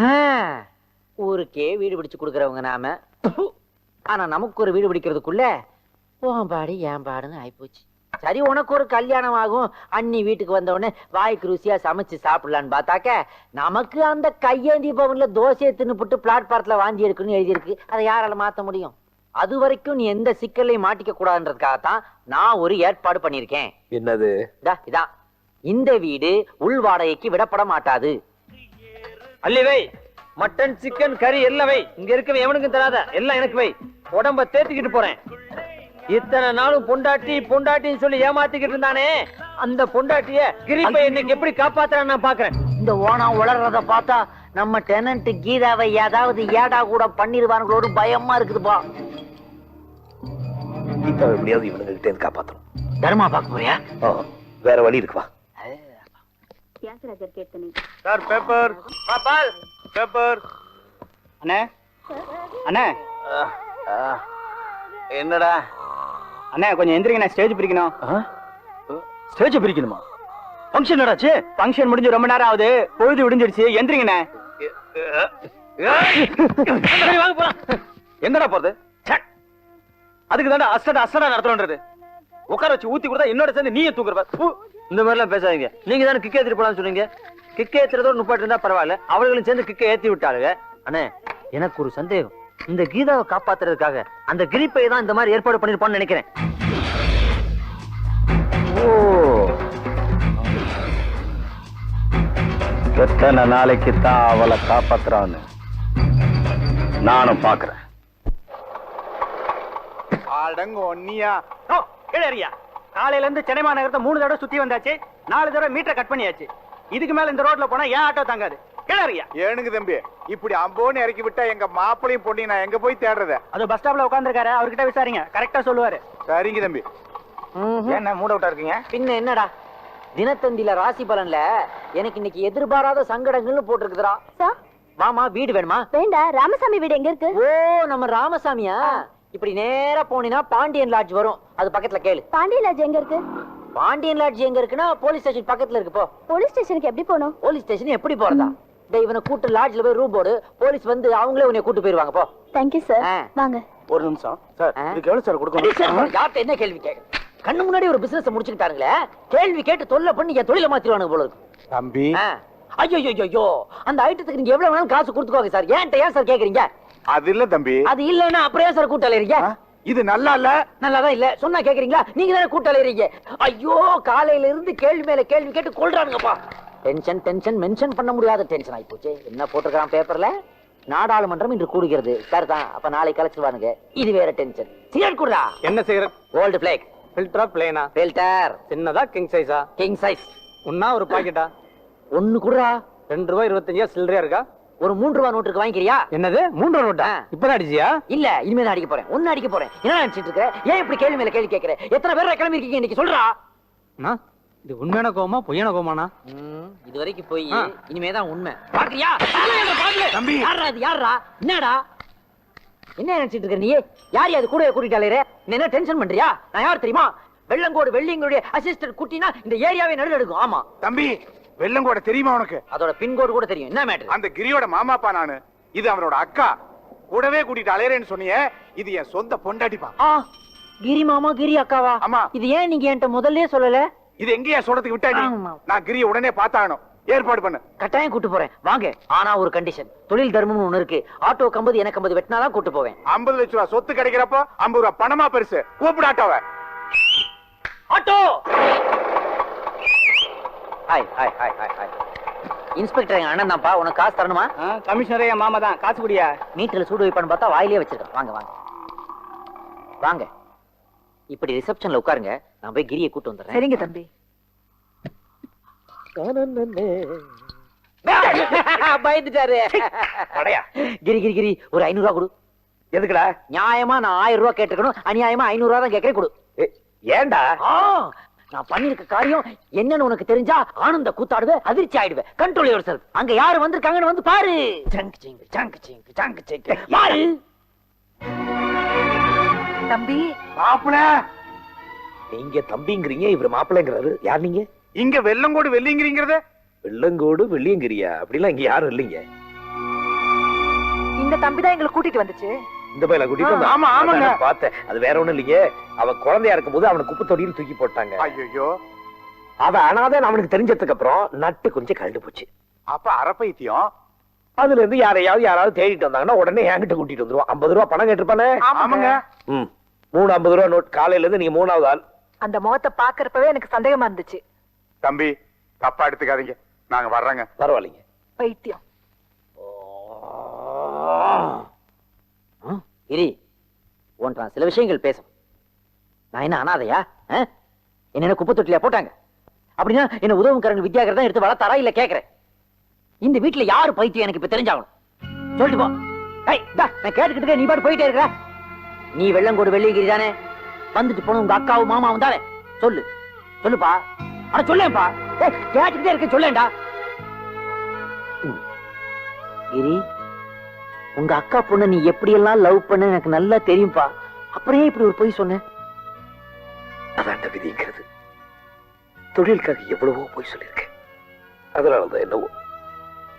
ஆ, ஊருக்கே வீடு பிடிச்சு கொடுக்கறவங்க நாம. ஆனா நமக்கு ஒரு வீடு பிடிக்கிறதுக்குள்ள உன் பாடு என் பாடுன்னு ஆயிப்போச்சு. சரி உனக்கு ஒரு கல்யாணம் ஆகும். அண்ணி வீட்டுக்கு வந்த உடனே வாய்க்கு ருசியா சமைச்சு சாப்பிடலான்னு பார்த்தாக்க நமக்கு அந்த கையேந்தி பவன்ல தோசையை தின்னுபுட்டு பிளாட்பாரத்துல வாந்தி எடுக்கணும்னு எழுதியிருக்கு. அதை யாரால மாத்த முடியும்? அது வரைக்கும் நீ எந்த சிக்கல்லையும் மாட்டிக்க கூடாதுன்றதுக்காகத்தான் நான் ஒரு ஏற்பாடு பண்ணியிருக்கேன். என்னது? இதா. இதான் இந்த வீடு உள் வாடகைக்கு விடப்பட மாட்டாது. அள்ளி வை. மட்டன் சிக்கன் கறி எல்லாம் வை. இங்க இருக்கவே எவனுக்கும் தராத. எல்லாம் எனக்கு வை. உடம்ப தேத்திக்கிட்டு போறேன். இத்தனை நாளும் பொண்டாட்டி பொண்டாட்டின்னு சொல்லி ஏமாத்திக்கிட்டு இருந்தானே. அந்த பொண்டாட்டிய கிரிப்பை இன்னைக்கு எப்படி காப்பாத்துறான்னு நான் பாக்குறேன். இந்த ஓனா உளறத பார்த்தா நம்ம டெனன்ட் கீதாவை ஏதாவது ஏடா கூட பண்ணிருவாங்களோடு பயமா இருக்குதுப்பா கீதாவை எப்படியாவது இவனுங்க கிட்ட காப்பாத்தணும். தர்மா பார்க்க போறியா? வேற வழி இருக்குவா தியாகராஜர் கீர்த்தனை. Sir paper. பால் பேப்பர். அண்ணே. அண்ணே. என்னடா? அண்ணே கொஞ்சம் எந்திரிங்க ஸ்டேஜ் பிரிக்கணும். ஸ்டேஜ் பிரிக்கணுமா? ஃபங்க்ஷன் நடாச்சு ஃபங்க்ஷன் முடிஞ்சு ரொம்ப நேரம் ஆகுது. பொழுது விடிஞ்சிடுச்சு எந்திரிங்கண்ணே. வாங்க போலாம். எங்கடா போறது. அதுக்கு தானே அசடா அசடா நடத்தணுன்றது. உட்கார வச்சு ஊத்தி கொடுத்தா என்னோட சேர்ந்து நீயே தூக்குறப்ப பு. இந்த மாதிரி எல்லாம் பேசாதீங்க. நீங்க தானே கிக்க ஏத்திட்டு போலாம்னு சொன்னீங்க? கிக்க ஏத்துறதோட நுப்பாட்டு இருந்தா பரவாயில்ல. அவர்களும் சேர்ந்து கிக்க ஏத்தி விட்டாளுங்க. அண்ணே எனக்கு ஒரு சந்தேகம். இந்த கீதாவை காப்பாத்துறதுக்காக அந்த கிரிப்பை தான் இந்த மாதிரி ஏற்பாடு பண்ணிருப்பான்னு நினைக்கிறேன். ஓ. எத்தனை நாளைக்கு தான் அவளை காப்பாத்துறான்னு நானும் பாக்குறேன். அடங்க ஒன்னியா இருக்கியா காலையில இருந்து சென்னை மாநகரத்தை மூணு தடவை சுத்தி வந்தாச்சு நாலு தடவை மீட்டரை கட் பண்ணியாச்சு. இதுக்கு மேல இந்த ரோட்ல போனா ஏன் ஆட்டோ தாங்காது? இருக்கியா ஏனுங்க தம்பி இப்படி அம்போன்னு இறக்கி விட்டா எங்க மாப்பிளையும் பொண்ணையும் நான் எங்க போய் தேடுறத? அது பஸ் ஸ்டாப்ல உட்காந்துருக்காரு அவர்கிட்ட விசாரிங்க. கரெக்டா சொல்லுவாரு. சரிங்க தம்பி. என்ன மூட் அவுட்டா இருக்கீங்க? பின்ன என்னடா? தினத்தந்தில ராசி பலன்ல எனக்கு இன்னைக்கு எதிர்பாராத சங்கடங்கள்னு போட்டிருக்குதுடா. சார்? மாமா வீடு வேணுமா? வேண்டா ராமசாமி வீடு எங்க இருக்கு? ஓ நம்ம ராமசாமியா? இப்படி நேரா போனீனா பாண்டியன் லாட்ஜ் வரும். அது பக்கத்துல கேளு. பாண்டியராஜ் எங்க இருக்கு? பாண்டியன் லாட்ஜ் எங்க இருக்குன்னா போலீஸ் ஸ்டேஷன் பக்கத்துல இருக்கு போ. போலீஸ் ஸ்டேஷனுக்கு எப்படி போகணும் போலீஸ் ஸ்டேஷன் எப்படி போறதா? டேய் இவனை கூட்டு லாட்ஜ்ல போய் ரூம் போடு. போலீஸ் வந்து அவங்களே உன்னை கூட்டு போயிருவாங்க போ. தேங்க்யூ சார் ஆ. வாங்க. ஒரு நிமிஷம். சார்? இதுக்கு எவ்வளவு சார் கொடுக்கணும்? சார், யார்கிட்ட என்ன கேள்வி கேட்க கண்ணு முன்னாடி ஒரு பிசினஸ் முடிச்சுக்கிட்டாருங்களே கேள்வி கேட்டு தொல்லை பண்ணி என் தொழில மாத்திடுவானுங்க போல இருக்கு. தம்பி. ஐயோ ஐயோ அந்த ஐட்டத்துக்கு நீங்க எவ்வளவு வேணாலும் காசு கொடுத்துக்கோங்க சார். ஏன்ட்ட ஏன் சார் கேக்குறீங்க? அது இல்ல தம்பி. அது இல்லன்னா அப்புறம் சார் கூட்டாளிறீங்க ஆ, இது நல்லா இல்ல. நல்லாதான் இல்ல. சொன்னா கேக்குறீங்களா? நீங்க தானே கூட்டாளிறீங்க ஐயோ காலையில இருந்து கேள்வி மேல கேள்வி கேட்டு கொள்றானுங்கப்பா டென்ஷன் டென்ஷன் மென்ஷன் பண்ண முடியாத டென்ஷன் ஆயி போச்சு என்ன போட்டிருக்கான் பேப்பர்ல நாடாளுமன்றம் இன்று கூடுகிறது. சார் தான் அப்ப நாளை கலைச்சிருவானுங்க. இது வேற டென்ஷன் சிகரெட் குடுறா என்ன செய்யறது ஓல்டு பிளேக் ஃபில்டரா பிளேனா ஃபில்டர் சின்னதா கிங் சைஸா கிங் சைஸ் ஒன்னா ஒரு பாக்கெட்டா ஒன்னு குடுறா ரெண்டு ரூபாய் இருபத்தஞ்சா சில்லறையா இருக்கா? ஒரு மூன்று ரூபா நோட்டுக்கு வாங்கிக்கிறியா? என்னது? மூன்று நோட்டா? ஆ. இப்பதான் அடிச்சியா? இல்ல இனிமே அடிக்க போறேன். ஒன்னு அடிக்க போறேன். என்ன நினைச்சிட்டு இருக்க? ஏன் இப்படி கேள்வி மேல கேள்வி கேட்கிற எத்தனை பேர் கிளம்பி இருக்கீங்க இன்னைக்கு? சொல்றா. இது உண்மையான கோவமா பொய்யான கோவமாண்ணா? இது வரைக்கும் போய். ஆ. இனிமே தான் உண்மை. பாக்குறியா? தம்பி. யாரா இது? யாரா என்னடா? என்ன நினைச்சிட்டு இருக்க நீ யார் அது கூட கூட்டிட்டாலே நீ என்ன டென்ஷன் பண்றியா? நான் யார் தெரியுமா? வெள்ளங்கோடு வெள்ளிங்களுடைய அசிஸ்டன்ட் குட்டினா இந்த ஏரியாவே நடு எடுக்கும். ஆமா. தம்பி வெள்ளங்கோட தெரியுமா உனக்கு? அதோட பின்கோடு கூட தெரியும். என்ன மேட்டர் அந்த கிரியோட மாமாப்பா நானு. இது அவனோட அக்கா. கூடவே கூட்டிட்டு அலையறேன்னு சொன்னியே இது என் சொந்த பொண்டாட்டிப்பா. ஆ கிரி மாமா கிரி அக்காவா? ஆமா. இது ஏன் நீங்க என்கிட்ட முதல்லயே சொல்லல? இது எங்கேயா சொல்றதுக்கு விட்டாடி. நான் கிரிய உடனே பார்த்தாகணும். ஏற்பாடு பண்ணு. கட்டாயம் கூட்டு போறேன். வாங்க. ஆனா ஒரு கண்டிஷன் தொழில் தர்மம்னு ஒண்ணு இருக்கு. ஆட்டோ கம்பது எனக்கு கம்பது வெட்டினாதான் கூட்டு போவேன். ஐம்பது லட்ச ரூபா சொத்து கிடைக்கிறப்போ ஐம்பது ரூபா பணமா பெருசு. கூப்பிடாட்டவ auto! Hi hi hi hi hi inspector எங்க அண்ணன் தான்ப்பா. உனக்கு காசு தரணுமா? கமிஷனரே என் மாமா தான். காசு குடியா? மீட்டர்ல சூடு வைப்பான்னு பார்த்தா வாயிலே வச்சிருக்கேன். வாங்க வாங்க. வாங்க. இப்படி ரிசப்ஷன்ல உட்காருங்க. நான் போய் கிரியை கூட்டு வந்துடுறேன். சரிங்க தம்பி. பயந்துட்டாரு. அடையா கிரி கிரி கிரி. ஒரு ஐநூறு ரூபா கொடு. எதுக்குடா? நியாயமா நான் ஆயிரம் ரூபா கேட்டிருக்கணும் அநியாயமா ஐநூறு ரூபா தான் கேட்கறேன் கொடு. ஏ- ஏன்டா? ஆ, நான் பண்ணிருக்க காரியம் என்னன்னு உனக்கு தெரிஞ்சா ஆனந்த கூத்தாடுவ அதிர்ச்சி ஆயிடுவ. கண்ட்ரோல் யுவர் செல்ஃப் அங்க யாரு வந்திருக்காங்கன்னு வந்து பாரு. ஜங்க் சிங்க் ஜங்க் சிங்க் ஜங்க் சிங்க் பாரு. தம்பி. மாப்பிள. நீங்க தம்பிங்கிறீங்க இவர் மாப்பிள்ளைங்கிறாரு யார் நீங்க? இங்க வெள்ளங்கோடு வெள்ளிங்கிறீங்கிறத? வெள்ளங்கோடு வெள்ளியங்கிரியா அப்படிலாம் இங்க யாரும் இல்லைங்க. இந்த தம்பி தான் எங்களை கூட்டிட்டு வந்துச்சு. இந்த பையல கூட்டிட்டு வந்தா? ஆமா, ஆமாங்க. பார்த்தேன். அது வேற ஒண்ணும் இல்லையே. அவன் குழந்தையா இருக்கும்போது அவனை குப்பை தொடியில் தூக்கி போட்டாங்க. ஐயோ அவன் அனாதன் அவனுக்கு தெரிஞ்சதுக்கு அப்புறம் நட்டு கொஞ்சம் கழண்டு போச்சு. அப்ப அறப்பைத்தியம்? அதுல இருந்து யாரையாவது யாராவது தேடிட்டு வந்தாங்கன்னா உடனே என்கிட்ட கூட்டிட்டு வந்துருவான். ஐம்பது ரூபா பணம் கேட்டிருப்பானே? ஆமாங்க. ம். மூணு ஐம்பது ரூபா நோட். காலையில இருந்து நீங்க மூணாவது ஆள். அந்த முகத்தை பாக்குறப்பவே எனக்கு சந்தேகமா இருந்துச்சு. தம்பி தப்பா எடுத்துக்காதீங்க. நாங்க வர்றோங்க. பரவாயில்லைங்க. பைத்தியம். இரி ஒன்றான் சில விஷயங்கள் பேசும். நான் என்ன அனாதையா? என்ன குப்பை தொட்டிலையா போட்டாங்க? அப்படின்னா என்ன உதவுக்காரங்க வித்யாகர் தான் எடுத்து வளர்த்தாரா இல்ல கேக்குறேன்? இந்த வீட்டுல யாரு பைத்தியம் எனக்கு இப்ப தெரிஞ்சாகணும்? சொல்லிட்டு போ. ஏய், நான் கேட்டுக்கிட்டு நீ பாட்டு போயிட்டே இருக்கிற நீ வெள்ளங்கோடு வெள்ளிங்கிரி தானே? வந்துட்டு போன உங்க அக்காவும் மாமாவும் தானே? சொல்லு. சொல்லுப்பா. ஆனா சொல்லேன்ப்பா. கேட்டுக்கிட்டே இருக்க சொல்லேன்டா. கிரி உங்க அக்கா பொண்ணு நீ எப்படி எல்லாம் லவ் பண்ண எனக்கு நல்லா தெரியும்பா. அப்புறம் இப்படி ஒரு பொய் சொன்ன? அதாண்ட விதிங்கிறது. தொழிலுக்காக எவ்வளவோ போய் சொல்லியிருக்கேன் அதனாலதான் என்னவோ.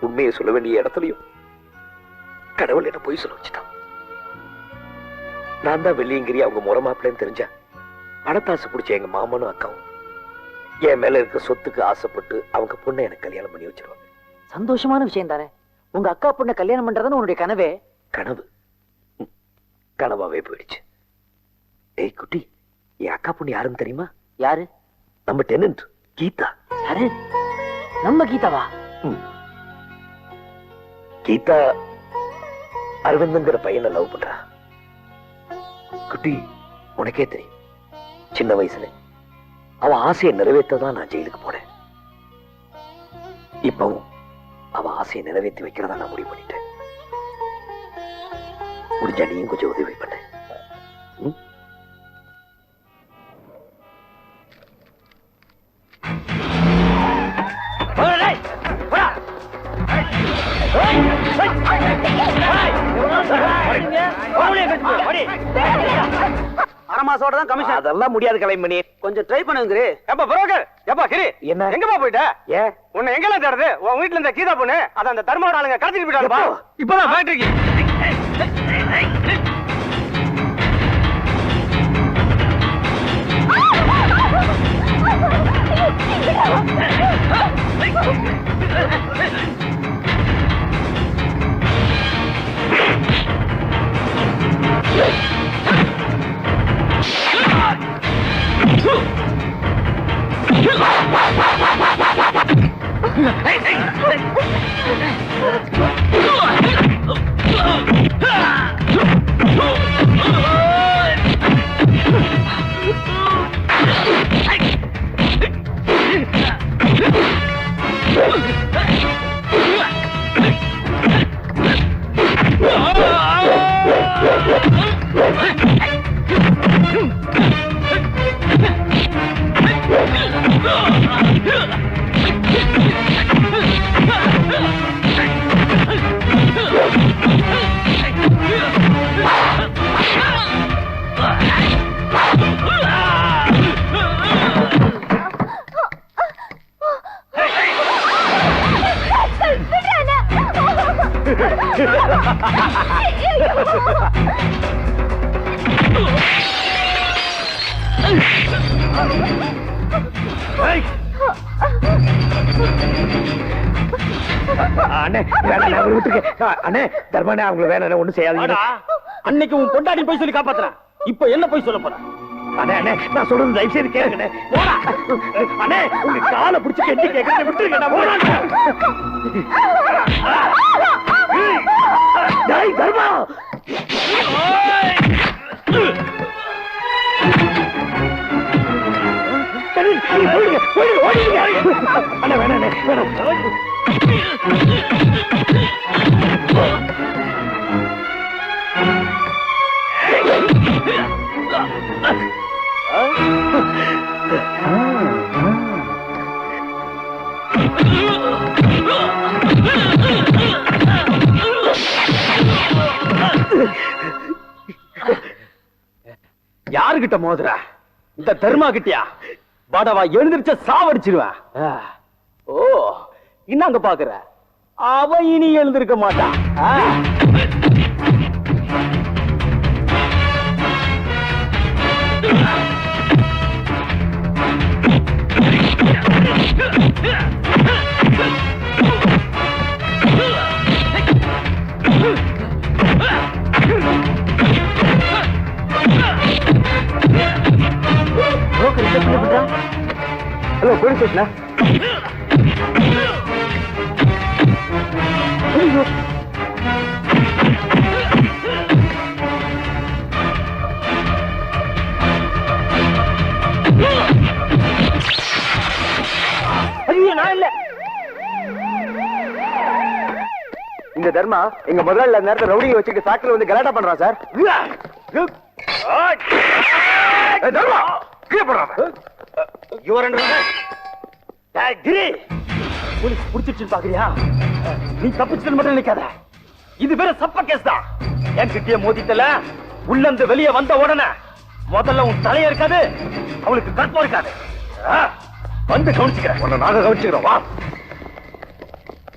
உண்மையை சொல்ல வேண்டிய இடத்துலயும் கடவுள் என்ன போய் சொல்ல வச்சுட்டான். நான் தான் வெள்ளியங்கிரி அவங்க முறமாப்பிள்ளைன்னு தெரிஞ்சா பணத்தாசை பிடிச்ச எங்க மாமனும் அக்காவும் என் மேல இருக்க சொத்துக்கு ஆசைப்பட்டு அவங்க பொண்ணை எனக்கு கல்யாணம் பண்ணி வச்சிருவாங்க. சந்தோஷமான விஷயம் தானே? உங்க அக்கா பொண்ணை கல்யாணம் பண்றதுன்னு உன்னுடைய கனவே? கனவு. கனவாவே போயிடுச்சு. ஏய் குட்டி என் அக்கா பொண்ணு யாருன்னு தெரியுமா? யாரு? நம்ம டெனன்ட் கீதா. யாரு? நம்ம கீதாவா? கீதா அரவிந்தங்கிற பையனை லவ் பண்றா. குட்டி உனக்கே தெரியும். சின்ன வயசுல. அவ ஆசையை நிறைவேற்றதான் நான் ஜெயிலுக்கு போனேன். இப்பவும் அவ ஆசையை நிறைவேற்றி வைக்கிறதா நான் முடிவு பண்ணிட்டேன். முடிஞ்சா நீயும் கொஞ்சம் உதவி பண்ண. மாசோட தான் கமிஷன் அதெல்லாம் முடியாது கலைமணி. கொஞ்சம் ட்ரை பண்ணுங்க எப்ப புரோக்கர் எப்பா கிரி? என்ன? எங்கப்பா போயிட்ட? ஏன் உன்னை எங்கெல்லாம் தேடுது உன் வீட்டுல இந்த கீதா பொண்ணு அத அந்த தர்மோட ஆளுங்க கடத்திட்டு போயிட்டாங்கப்பா எப்போ? இப்பதான் ஃபேக்டரிக்கு அண்ணே வேணாம் நான் விட்டுருக்கேன் அண்ணே தர்மனே அவங்கள வேணாம் ஒண்ணும் செய்யாதீங்க. அன்னைக்கு உன் பொண்டாட்டி போய் சொல்லி காப்பாத்துறேன் இப்ப என்ன போய் சொல்ல அண்ணே அண்ணே நான் சொல்றது தயவு செய்து கேளுங்கண்ணே. போடா. அண்ணே உங்க காலை பிடிச்சு கெட்டி கேட்கறத விட்டுருங்க நான் போறேன் டேய் தர்மா சரி, நீங்க போயிடுங்க, வேணாம் வேணாம். யாருகிட்ட மோதுற? இந்த தர்மா கிட்டயா? பாடவா எழுந்திருச்ச சாவடிச்சிருவேன். ஓ இன்னாங்க பாக்குற? அவ இனி எழுந்திருக்க மாட்டான். ஆ. ஸ்டேஷனா இந்த தர்மா எங்க முதலாளி அந்த நேரத்துல ரவுடிங்க வச்சுட்டு ஃபேக்டரி வந்து கலாட்டா பண்றான் சார். தர்மா கீழே போடுறான் கிரி! போலீஸ் புடிச்சிட்டு பாக்குறியா? நீ தப்பிச்சது மட்டும் நினைக்காத. இது வேற சப்ப கேஸ் தான். என்கிட்டயே மோதிட்டல. உள்ள இருந்து வெளியே வந்த உடனே முதல்ல உன் தலைய இருக்காது அவளுக்கு கற்பம் இருக்காது. ஆ, வந்து கவனிச்சுக்கிறேன். உன்னை நாங்க கவனிச்சுக்கிறோம். வா.